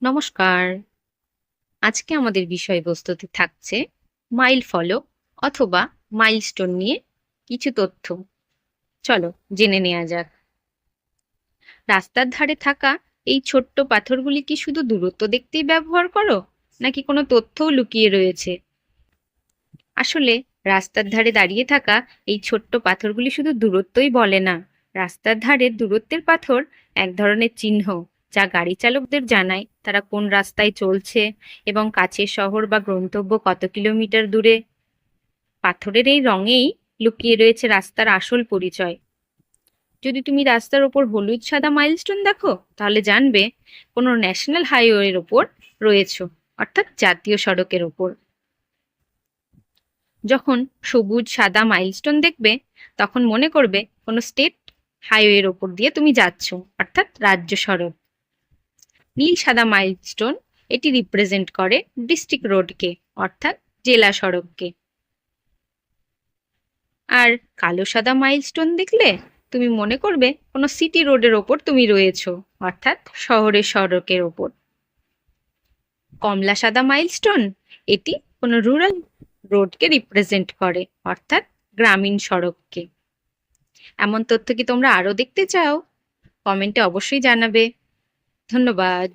নমস্কার। আজকে আমাদের বিষয়বস্তুতে থাকছে মাইল ফলক অথবা মাইলস্টোন নিয়ে কিছু তথ্য। চলো জেনে নেওয়া যাক। রাস্তার ধারে থাকা এই ছোট্ট পাথরগুলি কি শুধু দূরত্ব দেখতেই ব্যবহার করো, নাকি কোনো তথ্যও লুকিয়ে রয়েছে? আসলে রাস্তার ধারে দাঁড়িয়ে থাকা এই ছোট্ট পাথরগুলি শুধু দূরত্বই বলে না, রাস্তার ধারে দূরত্বের পাথর এক ধরনের চিহ্ন যা গাড়ি চালকদের জানায় তারা কোন রাস্তায় চলছে এবং কাছের শহর বা গন্তব্য কত কিলোমিটার দূরে? পাথরের এই রঙেই লুকিয়ে রয়েছে রাস্তার আসল পরিচয়। যদি তুমি রাস্তার ওপর হলুদ, সাদা মাইলস্টোন দেখো, তাহলে জানবে কোনো ন্যাশনাল হাইওয়ের ওপর রয়েছো, অর্থাৎ জাতীয় সড়কের ওপর। যখন সবুজ, সাদা মাইলস্টোন দেখবে, তখন মনে করবে কোনো স্টেট হাইওয়ের ওপর দিয়ে তুমি যাচ্ছ, অর্থাৎ রাজ্য সড়ক। নীল সাদা মাইলস্টোন এটি রিপ্রেজেন্ট করে ডিস্ট্রিক্ট রোডকে অর্থাৎ জেলা সড়ককে। আর কালো সাদা মাইলস্টোন দেখলে তুমি মনে করবে কোনো সিটি রোডের ওপর তুমি রয়েছো, অর্থাৎ শহরের সড়কের ওপর। কমলা সাদা মাইলস্টোন এটি কোনো রুরাল রোডকে রিপ্রেজেন্ট করে, অর্থাৎ গ্রামীণ সড়ককে। এমন তথ্য কি তোমরা আরও দেখতে চাও? কমেন্টে অবশ্যই জানাবে। ধন্যবাদ।